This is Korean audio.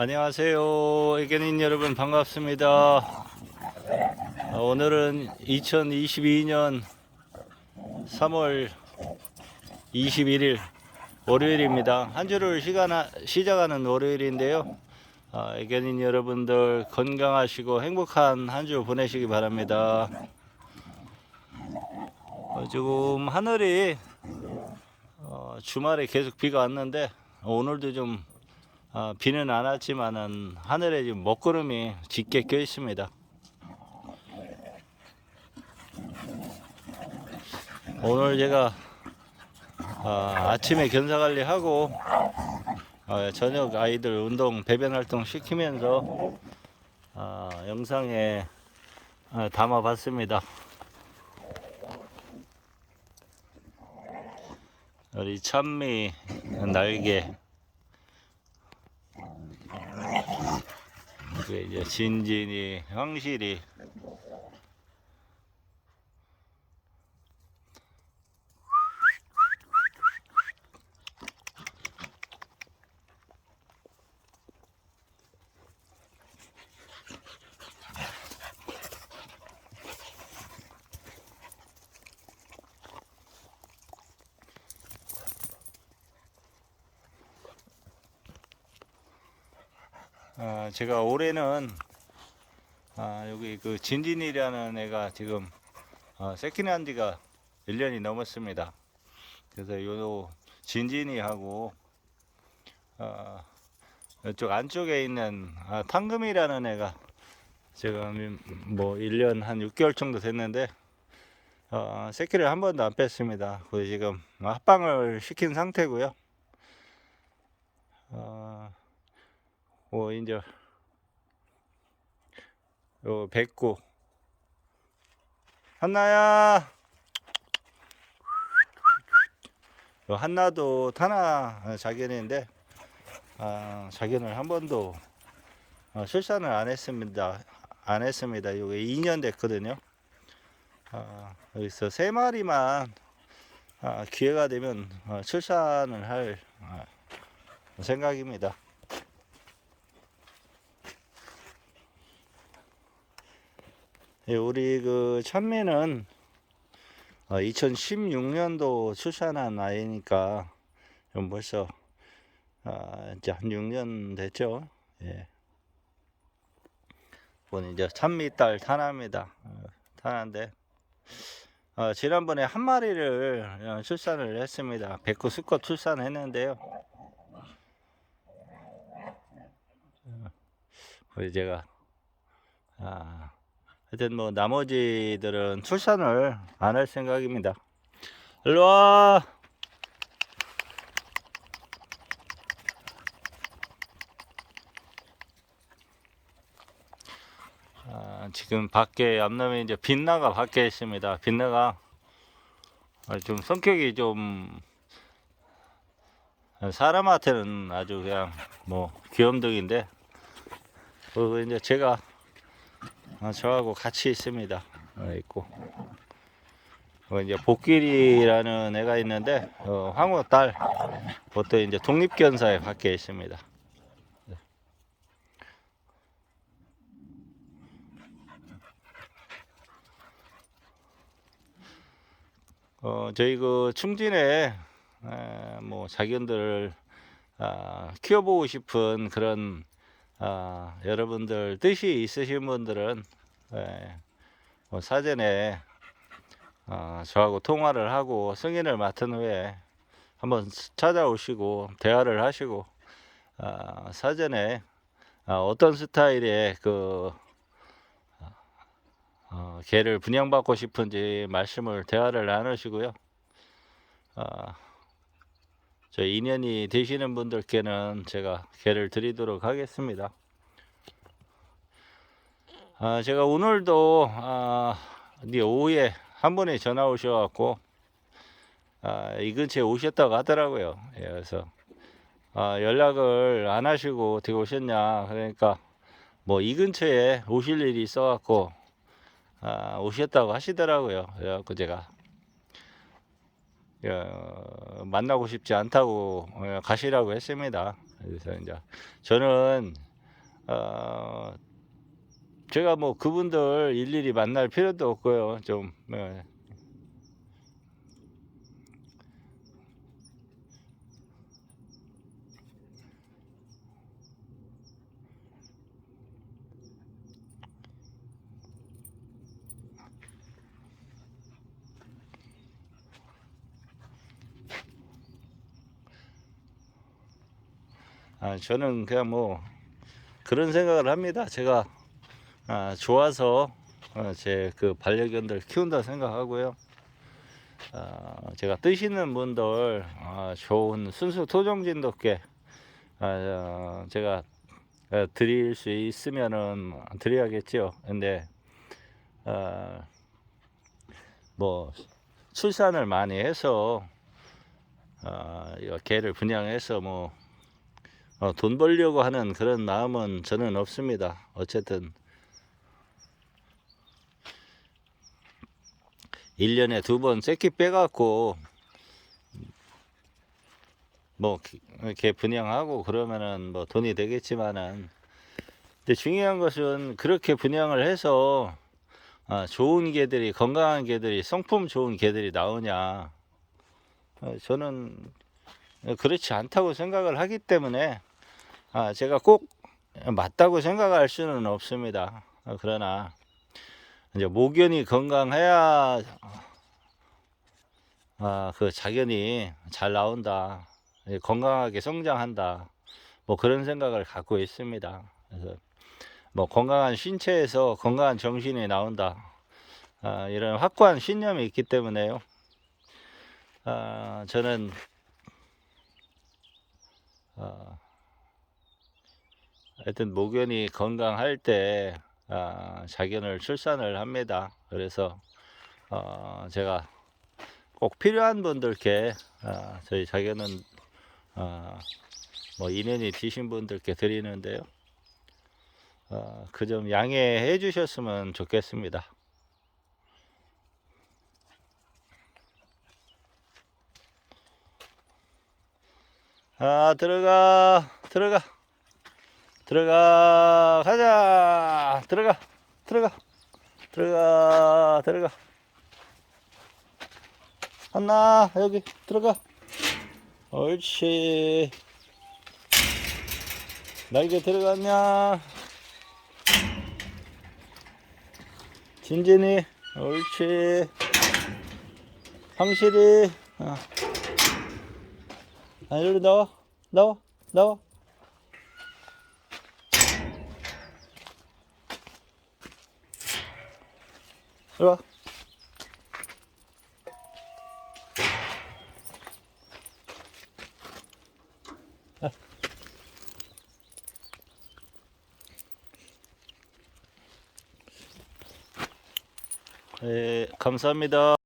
안녕하세요. 애견인 여러분 반갑습니다. 아, 오늘은 2022년 3월 21일 월요일입니다. 한 주를 시간하, 시작하는 월요일인데요. 아, 애견인 여러분들 건강하시고 행복한 한 주 보내시기 바랍니다. 어, 지금 하늘이 어, 주말에 계속 비가 왔는데 오늘도 좀 아, 비는 안 왔지만은 하늘에 지금 먹구름이 짙게 껴 있습니다. 오늘 제가 아, 아침에 견사 관리하고 아, 저녁 아이들 운동 배변 활동 시키면서 아, 영상에 아, 담아봤습니다. 우리 찬미 날개 그게 이제 진진이 형실이 아, 제가 올해는 아, 여기 그 진진이라는 애가 지금 어, 새끼난 지가 1년이 넘었습니다. 그래서 요 진진이하고 어, 이쪽 안쪽에 있는 아, 탕금이라는 애가 지금 뭐 1년 한 6개월 정도 됐는데 어, 새끼를 한 번도 안 뺐습니다. 그 지금 합방을 시킨 상태고요. 어, 뭐 이제 요 백구. 한나야! 요 한나도 타나? 자견인데? 아, 자견을 한 번도 어, 출산을 안 했습니다. 안 했습니다. 요게 2년 됐거든요. 아, 여기서 세 마리만 아, 기회가 되면 어, 출산을 할 아, 생각입니다 우리 그 찬미는 2016년도 출산한 아이니까 좀 벌써 아, 이제 한 6년 됐죠. 예. 본 이제 찬미 딸 타나입니다. 어, 타나인데 어, 지난번에 한 마리를 어, 출산을 했습니다. 백구 수컷 출산했는데요. 어, 우리 제가 아, 하여튼 뭐 나머지들은 출산을 안 할 생각입니다. 일로 와. 아, 지금 밖에 앞놈에 이제 빛나가 밖에 있습니다. 빛나가 아, 좀 성격이 좀 사람한테는 아주 그냥 뭐 귀염둥인데 그 이제 제가 어, 저하고 같이 있습니다. 어, 있고. 어, 이제 복길이라는 애가 있는데 어, 황후 딸 보통 이제 독립견사에 밖에 있습니다. 네. 어, 저희 그 충진에 에, 뭐 자견들을 아, 키워보고 싶은 그런 아, 여러분들 뜻이 있으신 분들은 예, 뭐 사전에 어, 저하고 통화를 하고 승인을 맡은 후에 한번 찾아오시고 대화를 하시고 아, 사전에 아, 어떤 스타일의 그 어, 개를 분양받고 싶은지 말씀을 대화를 나누시고요. 아, 저 인연이 되시는 분들께는 제가 개를 드리도록 하겠습니다. 아, 제가 오늘도 아, 네 오후에 한 분이 전화 오셔갖고 아, 이 근처에 오셨다고 하더라고요. 예, 그래서 아, 연락을 안 하시고 어떻게 오셨냐 그러니까 뭐 이 근처에 오실 일이 있어갖고 아, 오셨다고 하시더라고요. 그래갖고 제가 어, 만나고 싶지 않다고 어, 가시라고 했습니다. 그래서 이제 저는 어, 제가 뭐 그분들 일일이 만날 필요도 없고요. 좀 예. 아, 저는 그냥 뭐 그런 생각을 합니다. 제가 아, 좋아서 어, 제그 반려견들 키운다 생각하고요. 아, 제가 뜨시는 분들 아, 좋은 순수 토종진돗개 아, 어, 제가 어, 드릴 수 있으면은 드려야겠죠. 근데 아, 뭐 출산을 많이 해서 아, 이거 개를 분양해서 뭐 어, 돈 벌려고 하는 그런 마음은 저는 없습니다. 어쨌든. 1년에 두 번 새끼 빼갖고 뭐 기- 이렇게 분양하고 그러면은 뭐 돈이 되겠지만은. 근데 중요한 것은 그렇게 분양을 해서 아, 좋은 개들이 건강한 개들이 성품 좋은 개들이 나오냐. 어, 저는 그렇지 않다고 생각을 하기 때문에 아, 제가 꼭 맞다고 생각할 수는 없습니다. 어, 그러나 이제 모견이 건강해야 아, 그 자견이 잘 나온다. 예, 건강하게 성장한다. 뭐 그런 생각을 갖고 있습니다. 그래서 뭐 건강한 신체에서 건강한 정신이 나온다. 아, 이런 확고한 신념이 있기 때문에요. 아, 저는 아, 하여튼 모견이 건강할 때 아, 자견을 출산을 합니다. 그래서 어, 제가 꼭 필요한 분들께 아, 저희 자견은 아, 뭐 인연이 되신 분들께 드리는데요. 어, 그 점 양해해 주셨으면 좋겠습니다. 아 들어가 들어가 들어가 가자. 들어가 들어가. 들어가 들어가. 한나 여기 들어가. 옳지. 날개 들어갔냐? 진진이 옳지. 황실이 어. 아 이리 나와 나와 나와 이리 와 예, 감사합니다.